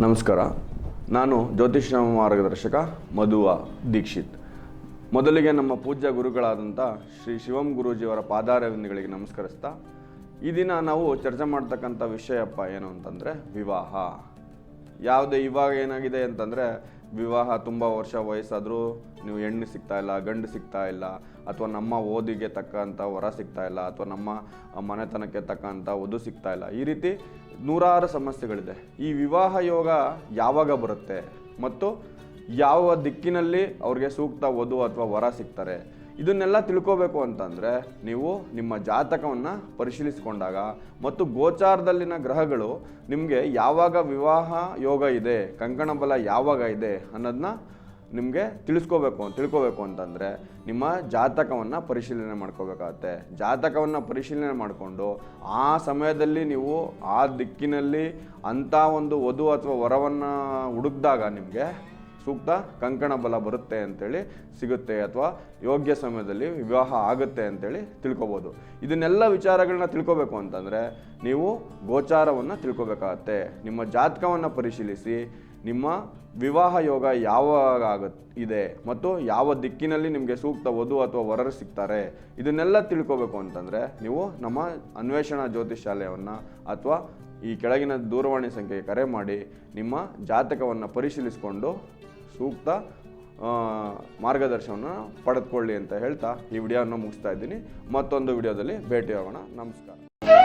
ನಮಸ್ಕಾರ. ನಾನು ಜ್ಯೋತಿಷ್ಯ ಮಾರ್ಗದರ್ಶಕ ಮಧುವ ದೀಕ್ಷಿತ್. ಮೊದಲಿಗೆ ನಮ್ಮ ಪೂಜ್ಯ ಗುರುಗಳಾದಂಥ ಶ್ರೀ ಶಿವಂ ಗುರೂಜಿಯವರ ಪಾದಾರವಿಂದಗಳಿಗೆ ನಮಸ್ಕರಿಸ್ತಾ, ಈ ದಿನ ನಾವು ಚರ್ಚೆ ಮಾಡ್ತಕ್ಕಂಥ ವಿಷಯಪ್ಪ ಏನು ಅಂತಂದರೆ, ವಿವಾಹ. ಯಾವುದೇ ಇವಾಗ ಏನಾಗಿದೆ ಅಂತಂದರೆ ವಿವಾಹ ತುಂಬ ವರ್ಷ ವಯಸ್ಸಾದರೂ ನೀವು ಹೆಣ್ಣು ಸಿಗ್ತಾ ಇಲ್ಲ, ಗಂಡು ಸಿಗ್ತಾ ಇಲ್ಲ, ಅಥವಾ ನಮ್ಮ ಓದಿಗೆ ತಕ್ಕಂಥ ವರ ಸಿಗ್ತಾ ಇಲ್ಲ, ಅಥವಾ ನಮ್ಮ ಮನೆತನಕ್ಕೆ ತಕ್ಕಂಥ ವಧು ಸಿಗ್ತಾ ಇಲ್ಲ, ಈ ರೀತಿ ನೂರಾರು ಸಮಸ್ಯೆಗಳಿದೆ. ಈ ವಿವಾಹ ಯೋಗ ಯಾವಾಗ ಬರುತ್ತೆ? ಮತ್ತು ಯಾವ ದಿಕ್ಕಿನಲ್ಲಿ ಅವ್ರಿಗೆ ಸೂಕ್ತ ವಧು ಅಥವಾ ವರ ಸಿಗ್ತಾರೆ? ಇದನ್ನೆಲ್ಲ ತಿಳ್ಕೋಬೇಕು ಅಂತಂದರೆ ನೀವು ನಿಮ್ಮ ಜಾತಕವನ್ನು ಪರಿಶೀಲಿಸಿಕೊಂಡಾಗ ಮತ್ತು ಗೋಚಾರದಲ್ಲಿನ ಗ್ರಹಗಳು ನಿಮಗೆ ಯಾವಾಗ ವಿವಾಹ ಯೋಗ ಇದೆ, ಕಂಕಣ ಬಲ ಯಾವಾಗ ಇದೆ ಅನ್ನೋದನ್ನ ನಿಮಗೆ ತಿಳಿಸ್ಕೋಬೇಕು ತಿಳ್ಕೋಬೇಕು ಅಂತಂದರೆ ನಿಮ್ಮ ಜಾತಕವನ್ನು ಪರಿಶೀಲನೆ ಮಾಡ್ಕೋಬೇಕಾಗತ್ತೆ. ಜಾತಕವನ್ನು ಪರಿಶೀಲನೆ ಮಾಡಿಕೊಂಡು ಆ ಸಮಯದಲ್ಲಿ ನೀವು ಆ ದಿಕ್ಕಿನಲ್ಲಿ ಅಂಥ ಒಂದು ವಧು ಅಥವಾ ವರವನ್ನು ಹುಡುಕಿದಾಗ ನಿಮಗೆ ಸೂಕ್ತ ಕಂಕಣ ಬಲ ಬರುತ್ತೆ ಅಂತೇಳಿ ಸಿಗುತ್ತೆ ಅಥವಾ ಯೋಗ್ಯ ಸಮಯದಲ್ಲಿ ವಿವಾಹ ಆಗುತ್ತೆ ಅಂತೇಳಿ ತಿಳ್ಕೊಬೋದು. ಇದನ್ನೆಲ್ಲ ವಿಚಾರಗಳನ್ನ ತಿಳ್ಕೊಬೇಕು ಅಂತಂದರೆ ನೀವು ಗೋಚಾರವನ್ನು ತಿಳ್ಕೊಬೇಕಾಗತ್ತೆ. ನಿಮ್ಮ ಜಾತಕವನ್ನು ಪರಿಶೀಲಿಸಿ, ನಿಮ್ಮ ವಿವಾಹ ಯೋಗ ಯಾವಾಗ ಇದೆ ಮತ್ತು ಯಾವ ದಿಕ್ಕಿನಲ್ಲಿ ನಿಮಗೆ ಸೂಕ್ತ ವಧು ಅಥವಾ ವರರು ಸಿಗ್ತಾರೆ, ಇದನ್ನೆಲ್ಲ ತಿಳ್ಕೊಬೇಕು ಅಂತಂದರೆ ನೀವು ನಮ್ಮ ಅನ್ವೇಷಣಾ ಜ್ಯೋತಿಷಾಲಯವನ್ನು ಅಥವಾ ಈ ಕೆಳಗಿನ ದೂರವಾಣಿ ಸಂಖ್ಯೆಗೆ ಕರೆ ಮಾಡಿ ನಿಮ್ಮ ಜಾತಕವನ್ನು ಪರಿಶೀಲಿಸಿಕೊಂಡು ಸೂಕ್ತ ಮಾರ್ಗದರ್ಶನವನ್ನು ಪಡೆದುಕೊಳ್ಳಿ ಅಂತ ಹೇಳ್ತಾ ಈ ವಿಡಿಯೋವನ್ನು ಮುಗಿಸ್ತಾ ಇದ್ದೀನಿ. ಮತ್ತೊಂದು ವಿಡಿಯೋದಲ್ಲಿ ಭೇಟಿಯಾಗೋಣ. ನಮಸ್ಕಾರ.